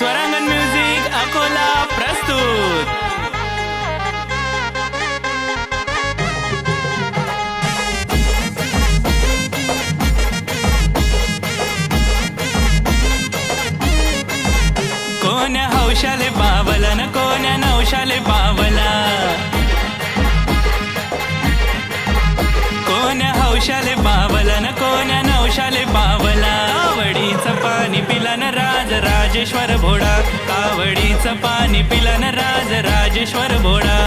Swarangan music Akola प्रस्तुत कोण्या हौशाले बावला न कोण्या नवशाले बावला कोण्या हौशाले बावला राजेश्वर भोडा कावडीचं पाणी पिलन राज राजेश्वर भोडा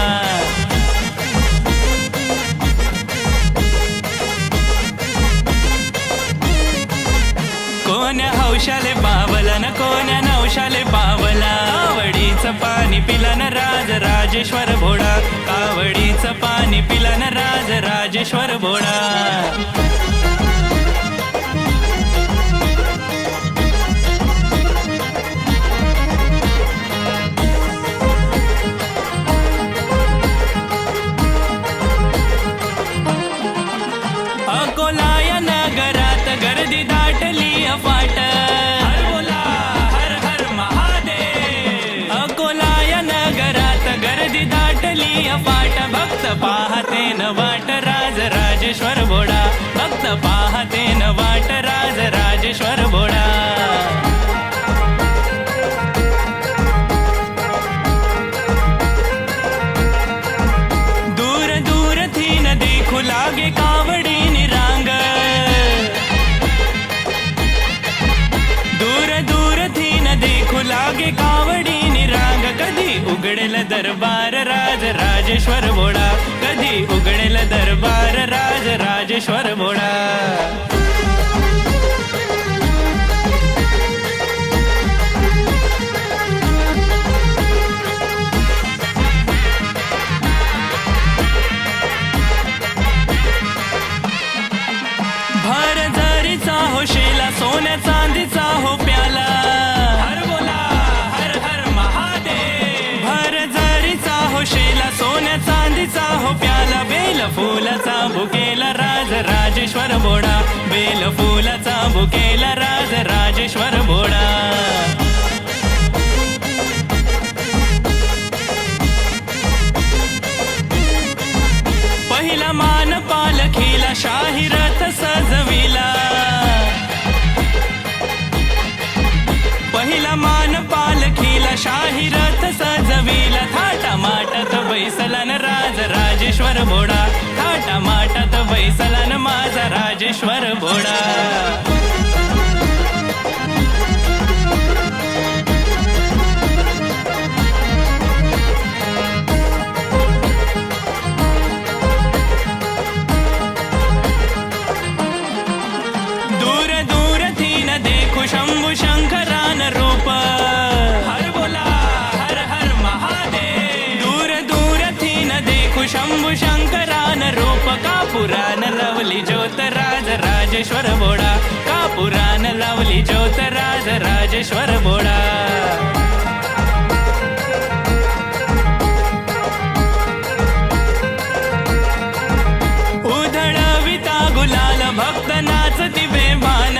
कोण्या हौशाले बावला न कोण्या नवशाले पावला कावडीचं पाणी पिलन राज राजेश्वर भोडा कावडीचं पाणी पिलन राज राजेश्वर भोडा दाटली भक्त पाहते न वाट राज राजेश्वर बोडा. भक्त पाहते न वाट राज राजेश्वर बोडा. दूर दूर थी न देखू लागे कावडी निरांग. दूर दूर थी न देखू लागे कावडी कधी उघडेल दरबार राज राजेश्वर मोडा. कधी उघडेल दरबार राज राजेश्वर मोडा. भर हो शेला सोन्या चांदीचा हो प्याला. सोन्या हो प्याला बेल फुलाचा भुकेला राज राजेश्वर बोडा बेल फुलाचा भुकेला राज राजेश्वर बोडा पहिला मान पालखीला शाही रथ सजविला. पहिला मान शाही रथ सजविला थाटा माटात बैसला न राज राजेश्वर भोडा थाटा माटात बैसला न माझा राजेश्वर भोडा दूर दूर तीन न न देखो शंभु शंकरान रूप कापुरान लवली ज्योत राज राजेश्वर बोडा. कापुरान लवली ज्योत राज राजेश्वर बोडा. उधळविता गुलाल भक्त नाचती बेभान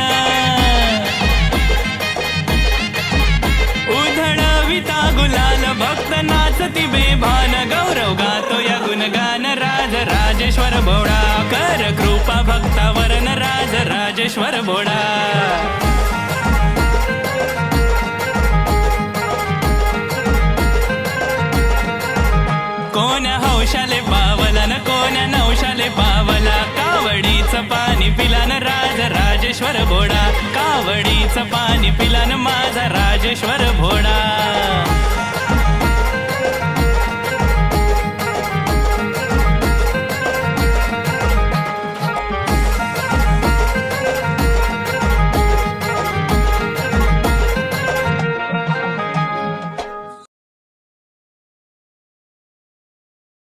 उधळविता गुलाल भक्त नाचती बेभान. गौरव कर कृपा भक्तावर न राज राजेश्वर भोडा कोण्या हौशाले पावला न कोण्या नवशाले पावला कावडीचं पाणी पिलान राज राजेश्वर भोडा कावडीचं पाणी पिलान माझा राजेश्वर भोडा